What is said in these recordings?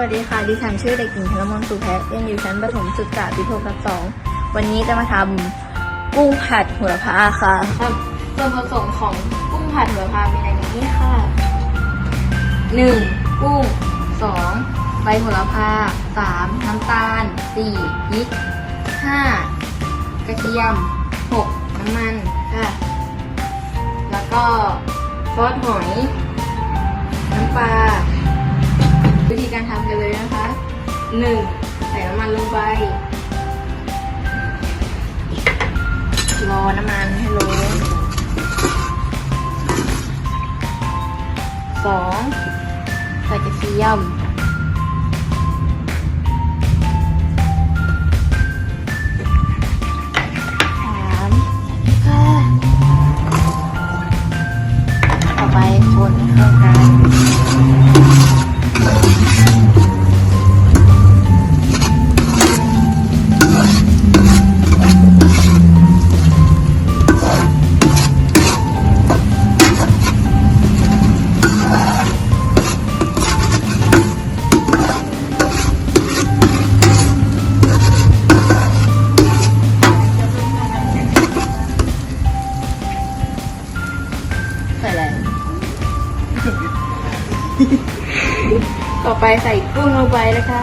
วัสดีค่ะ ดิฉันชื่อเด็กหญิงธนมนต์สุแพทเรียนอยู่ชั้นประถมศึกษาปีททับสองวันนี้จะมาทำกุ้งผัดหัวพาค่ะครับส่วนผสมของกุ้งผัดหัวพามีอะไรนี้ค่ะหนึ่งกุ้งสองใบโหระพาสามน้ำตาลสี่พริกห้ากระเทียมหกน้ำมันค่ะ แล้วก็ซอสหอย น้ำปลา การทำกันเลยนะคะหนึ่งใส่น้ำมันลงไปรอน้ำมันให้ร้อนสองใส่กระเทียมสามต่อไปคนเข้ากัน ใส่อะไร ต่อไปใส่กุ้งลงไปนะคะ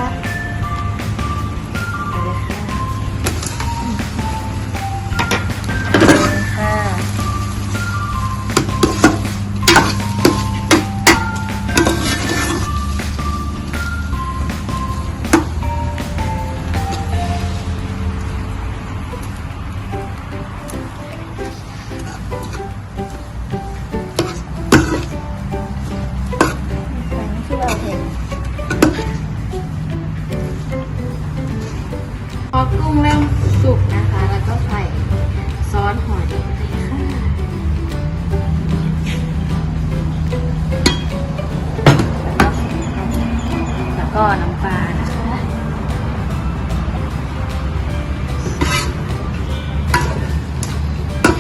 พอกุ้งเริ่มสุกนะคะ แล้วก็ใส่ซอสหอยเลยค่แล้วก็น้ำปลานะคะ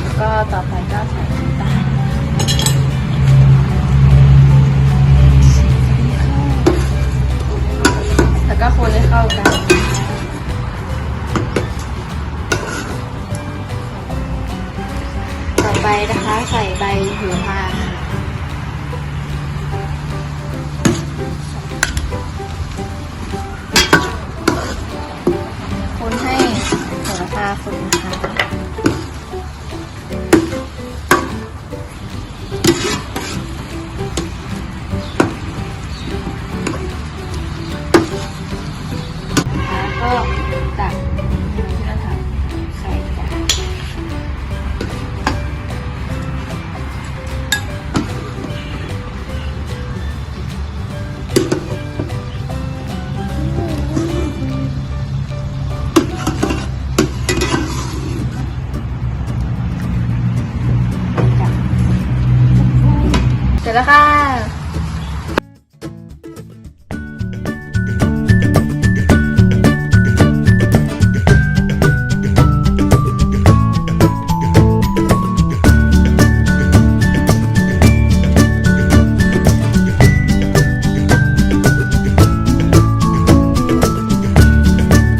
แล้วก็ต่อไปก็ใส่น้ำตาล ใบนะคะ ใส่ใบหูพาค่ะคนให้โหระพาสุกนะคะ แล้วค่ะ